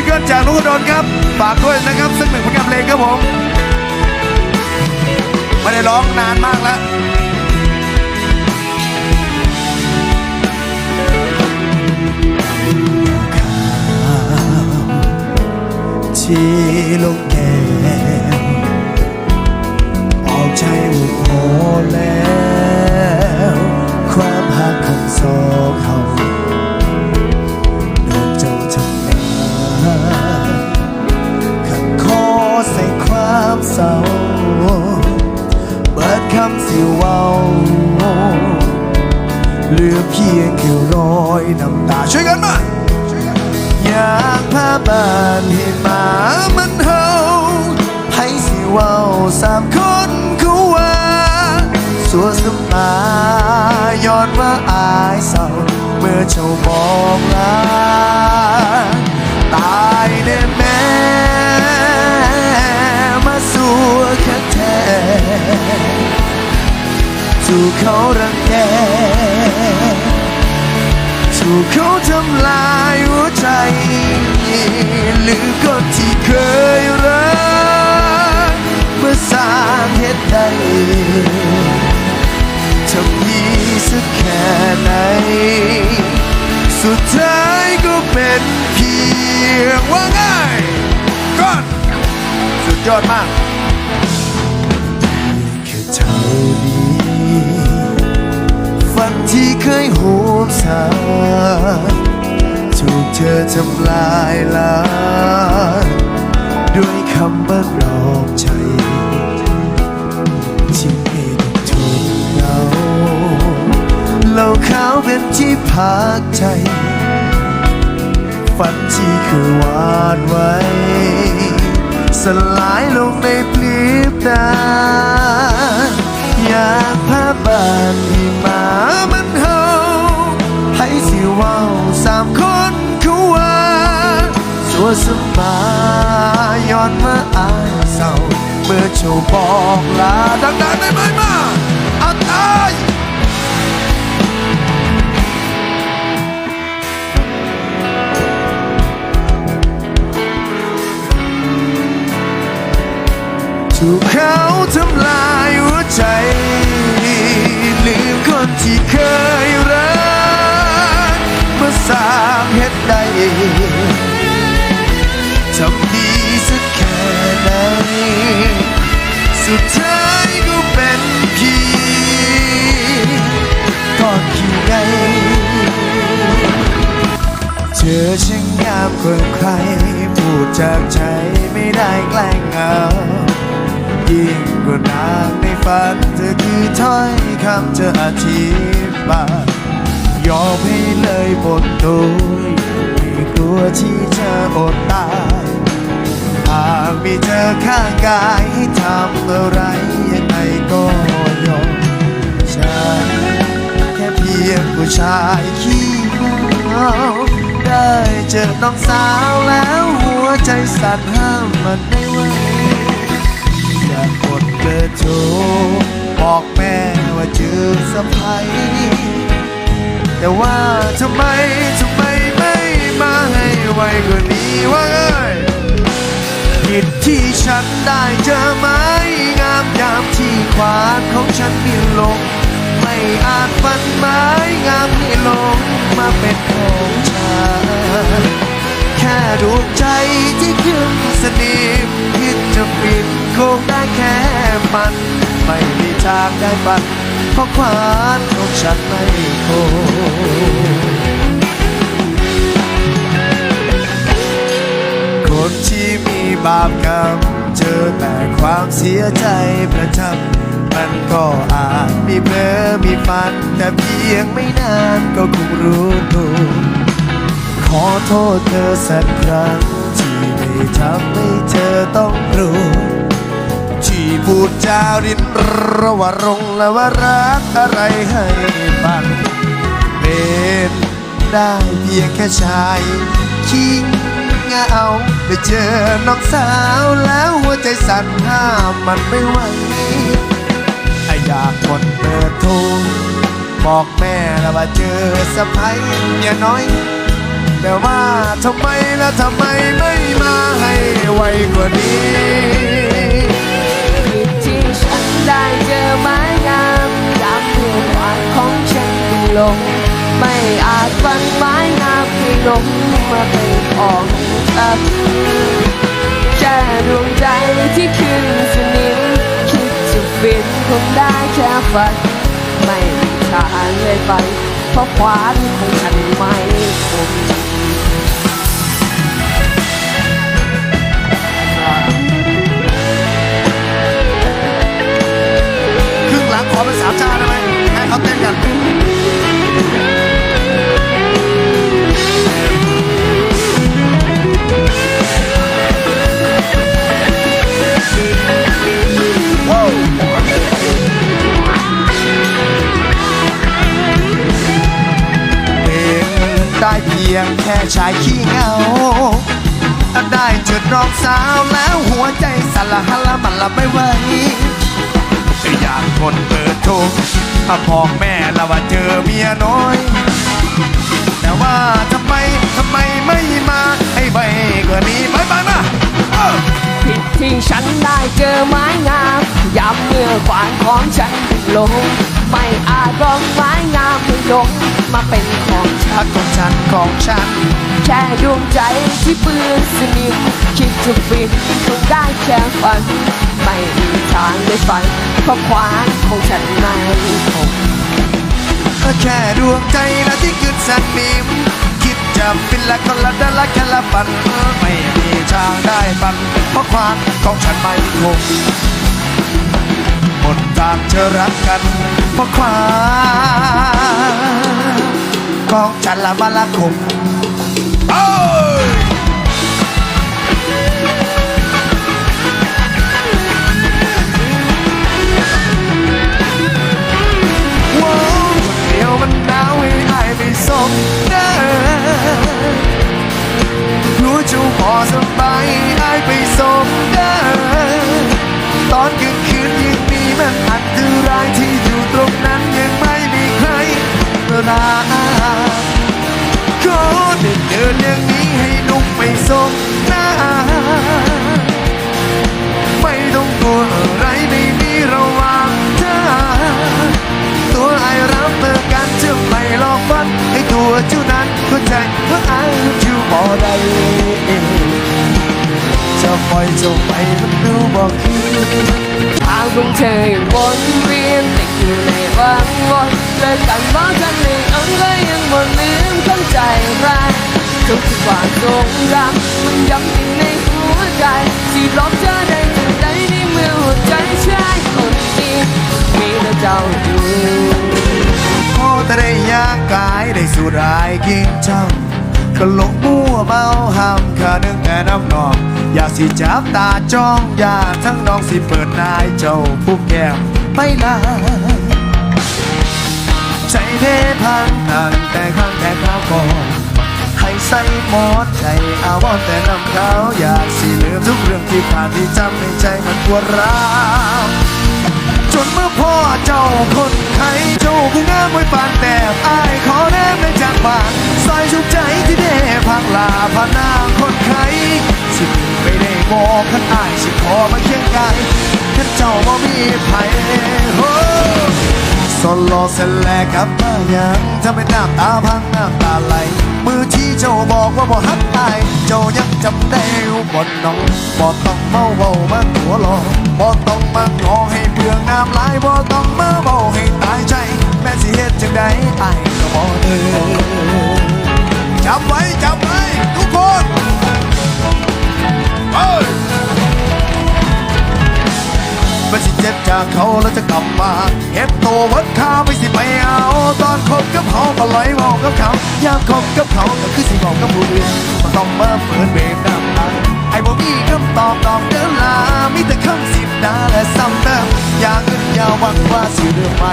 ซิงเกิลจากนุกดนครับฝากด้วยนะครับซึ่งหนึ่งผลงานเพลงครับผมไม่ได้ร้องนานมากแล้วที่ลงแก้วออกใจหุบโหแล้ว ความหักของสอง มื่อเจ้ามองลาตายแน่แม่มาสัวแค่แท้ถูกเขารังแกถูกเขาทำลายหัวใจลืมคนที่เคยรักเมื่อสร้างเหตุใดทำดีสักแค่ไหน สุดท้ายก็เป็นเพียงว่าง่ายก่อนสุดยอดมากแค่เท่านี้ฝันที่เคยหูมสาถูกเธอทำลายล้างด้วยคำว่าหลอกใจ เหล่าขาวเป็นที่พักใจ ฝันที่เคยวาดไว้ สลายลงในพลิบตา อยากพาบ้านที่มามันเฮาให้สิว้าสามคนเขาว่าสัวสมาย้อนมาอายเศร้าเมื่อเจ้าบอกลาดังๆได้ไหมมา ถูกเขาทำลายหัวใจลืมคนที่เคยรักเมื่อสร้างเหตุใดทำดีสักแค่ไหนสุดท้ายก็เป็นเพียงก้อนขี้ไงเธอช่างงามกว่าใครพูดจากใจไม่ได้แกล้งเอา ยิ่งกว่านางในฝันเธอคือถ้อยคำจะออธิบายยอมให้เลยบนตัวไม่กลัวที่จะอดตายหากมีเธอข้างกายให้ทำอะไรยังไงก็ยอมฉันแค่เพียงผู้ชายขี้เหงาได้เจอน้องสาวแล้วหัวใจสั่นห้ามมันไม่ไหว กกดเบอร์โทรบอกแม่ว่าเจอสะพายแต่ว่าทำไมทำไมไม่มาให้ไวกว่านี้วะเอ้ยผิดที่ฉันได้เจอไหมงามยามที่ขวานของฉันมีลง ไม่อาจฝันไม้งามให้ลงมาเป็นของฉันแค่ด จะปิดคงได้แค่มัน ไม่มีทางได้บัตรเพราะควานของฉันไม่คคนที่มีบาปกรรม เจอแต่ความเสียใจประจำมันก็อาจมีเพ้อมีฝัน แต่เพียงไม่นานก็คงรู้ตัวขอโทษเธอสักครั้ง ที่ไม่ทำให้เธอต้องรู้ ที่พูดจารินระว่ารงและว่ารักอะไรให้ฟังเป็นได้เพียงแค่ชายขี้เงาไปเจอน้องสาวแล้วหัวใจสั่นห้ามมันไม่ไหวอยากกดเบอร์โทรบอกแม่แล้วว่าเจอสะพ้ยเมียน้อย แต่ว่าทำไมแล้วทำไมไม่ วกว่านี้ผิดที่ฉันได้เจอไม้งามยามเมื่อวานของฉันเป็นลงไม่อาจฟันไม้งามให้ลงมาเป็นของฉันแค่ดวงใจที่ขึ้นสนิมคิดจะฟินคงได้แค่ฝันไม่มีทางเลยไปเพราะควานของฉันไม่คม เหงา ได้เจอน้องสาวแล้วหัวใจสั่นละหันละมันละไม่ไหวอยากคนเปิดโทงถ้าบอแม่ละว่าเจอเมียน้อย แต่ว่าทำไมทำไมไม่มาให้ใบกว่านี้ไปไปมาผิดที่ฉันได้เจอไม้งามยามเมื่อขวานของฉันลง ไม่อาจร้องไม้งามให้ลงมาเป็นของฉันของฉันของฉัน แค่ดวงใจที่ปื้นสนิมคิดจะฟินคงได้แค่ฝัน ไม่มีทางได้ฝันเพราะขวานของฉันไม่คมแค่ดวงใจนะที่ขึ้นสนนิมคิดจะเป็นละคนละดละแค่ละปันไม่มีทางได้ปันเพราะความของฉันไม่คง หมดทางจะรักกันเพราะความของฉันละมาละคมโอ้ กที่ความทรงจำมันย้ำอยู่ในหัวใจที่ลบเธอได้จากใจในเมื่อหัวใจชายคนนี้มีแต่เจ้าอยู่พอแต่ได้ยางกายได้สู่รายกินเจ้าก็หลงมั่วเมาห้ามขานึกแต่น้ำนองอยาสิจับตาจ้องอยาทั้งน้องสิเปิดนายเจ้าผู้แก้มไม่ลาใจเทพังตั้งแต่ครั้งแต่คราวก่อน ให้ใส่หมอดใจอาวรณ์แต่น้ำขาวอยากสิลืมทุกเรื่องที่ผ่านที่จำในใจมันปวดร้าวจนเมื่อพ่อเจ้าคนไข้เจ้าผู้งามไว้ปานแต่อายขอแนบในจากบ้านซอยชุกใจที่ได้พังลาพานางคนไข้สิไม่ได้บอกขันอายสิขอมาเคียงกายขันเจ้าบ่มีไผโอ้ สโลเสนแลกลับมายังทำให้น้ำตาพังน้ำตาไหลมือที่เจ้าบอกว่าบ่ฮักอาย ต้องมาเปิดเวรน้ำตาไอ้บ่มีคำตอบตอบเดินลามีแต่คำสิบดาและซ้ำเติมอย่างอื่นอย่าหวังว่าสิเรื่องใหม่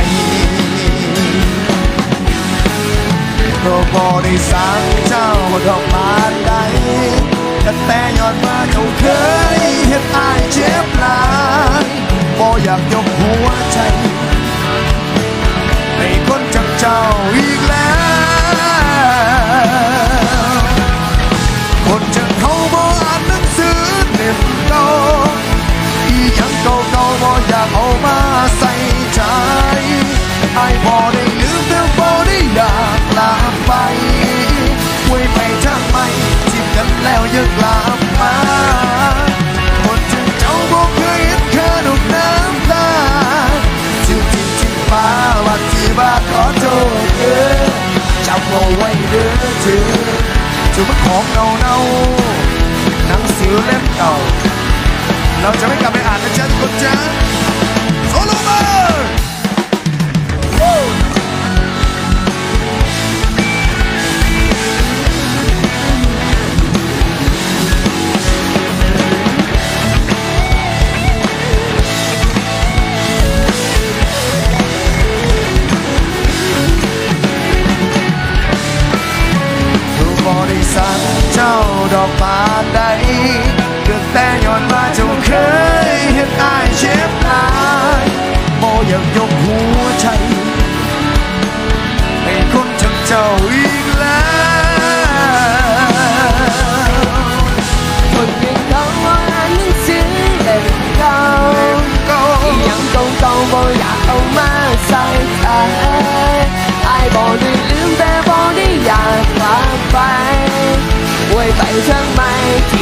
ก็บอได้สั่งเจ้าดอกบานใดแต่แต่ยอนมาเจ้าเคยเห็นอายเจ็บหลายบ่อยากยกหัวใจให้คนจังเจ้าอีกแล้ว เขาบ่อ่านหนังสือเน็บเก่าอียังเก่าเก่าบ่อยากเอามาใส่ใจไอ้บ่ได้ลืมแต่บ่ได้อยากลาไปไว้ไปทำไมจิบกันแล้วยังกลับมาคนถึงเจ้าบ่เคยเห็นเธอดุน้ำตาจิบจิงจิบมาวัาที่ว่าขอโทษเด้อจำเอาไว้เด้อเธอ จะเป็นของเก่าเน่าานใดเกิดแต่ย้อนมาเจ้าเคยเห็นอายเจ็บหลายโมอยากยกหัวใจให้คนจังเจ้าอีกแล้วคนอย่างเขาว่าอ่านนังสือเล่มเก่าก็ยังเก่าๆบ่อยากเอามาใส่ใจไอ้บ่ได้ลืมแต่บ่ได้อยากกลับไป ไว้ไ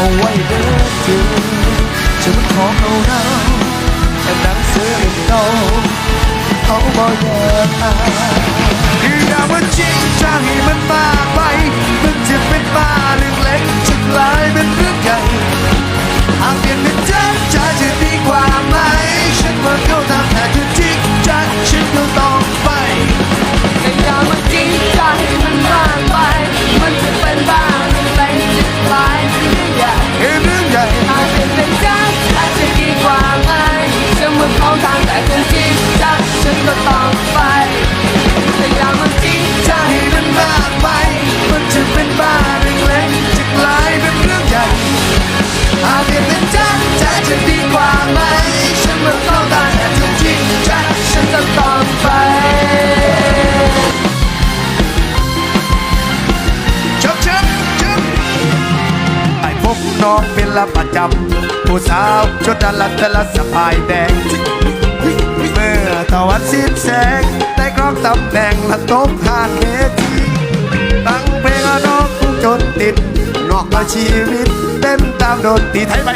เอาไว้เด้อเธอฉันมันของเราเราแต่หนังสือเล่มเก่าเขาบอกอยากอ่านคือดาว่าจริงจังให้มันมาไป มันจะเป็นบ้าเรื่องเล็กจะกลาย ละประจำผู้สาวชุดนั้นละแต่ละสะพายแดง เมื่อตะวันสิ้นแสง ได้กรองตำแหน่งละตบผ่านเวทีตั้งเพลงอนองจนติดนอกมาชีวิต เต้นตามโดนตีไทยไป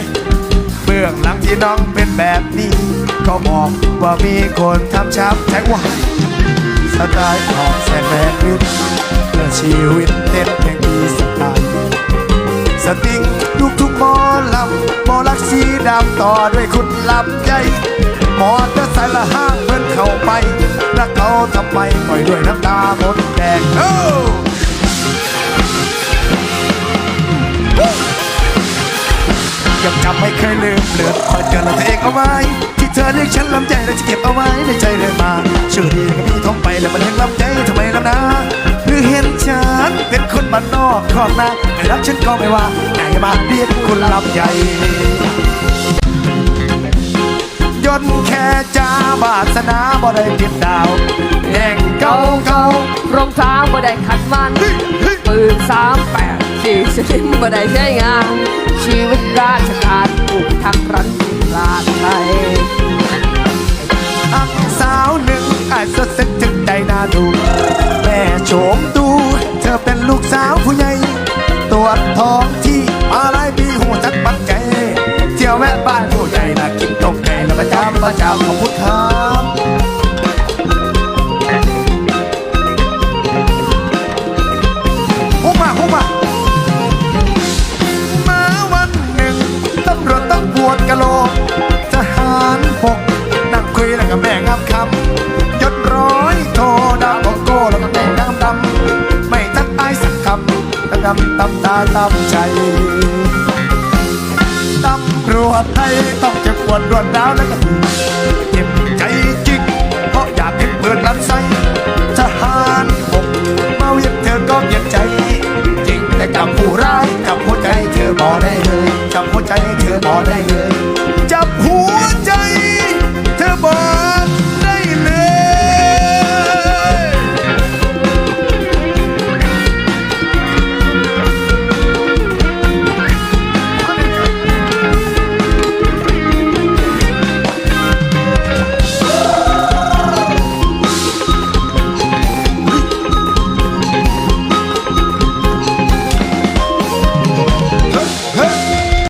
เบื้องหลังที่น้องเป็นแบบนี้ ก็บอกว่ามีคนทำช้ำแทงว่าสไตล์ของแสนแรงฤทธิ์เพื่อชีวิตเต้นเพลงดีสไตล์สติง ลักสีดำต่อด้วยคุณลำใจหมอเตอร์ไซค์ละห้างเพิ่นเข้าไปรักเขาทำไมปล่อยด้วยน้ำตาหมดแดงโอ้ยังจำไม่เคยลืมเลือคอยเจอเราเองเอาไว้ ที่เธอเรียกฉันลำใจและจะเก็บเอาไว้ในใจเลยมาชื่อดีก็มีท้องไปแล้วมันเห็นลำใจทำไมลำนะ เห็นฉันเป็นคนบ้านนอกครองนาไม่รักฉันก็ไม่ว่าแต่อย่ามาเรียกคุณลำใหญ่ยนต์แค่จ้าบาสนาบ่ได้ติดดาวแห่งเก่าเก่าเก่ารองเท้าบ่ได้ขัดมันปืนสามแปดสี่สลิมบ่ได้ใช้งาน งำตำตาตำใจตำรวจไทยต้องเจ็บปวดรวดร้าวและก็เจ็บใจจริงเพราะอยากเห็นเปิดลำไส้ทหารบกมาเวียนเธอก็เย็นใจ จริงแต่จำผู้ร้ายจำหัวใจเธอบ่ได้เลยจำหัวใจเธอบ่ได้เลย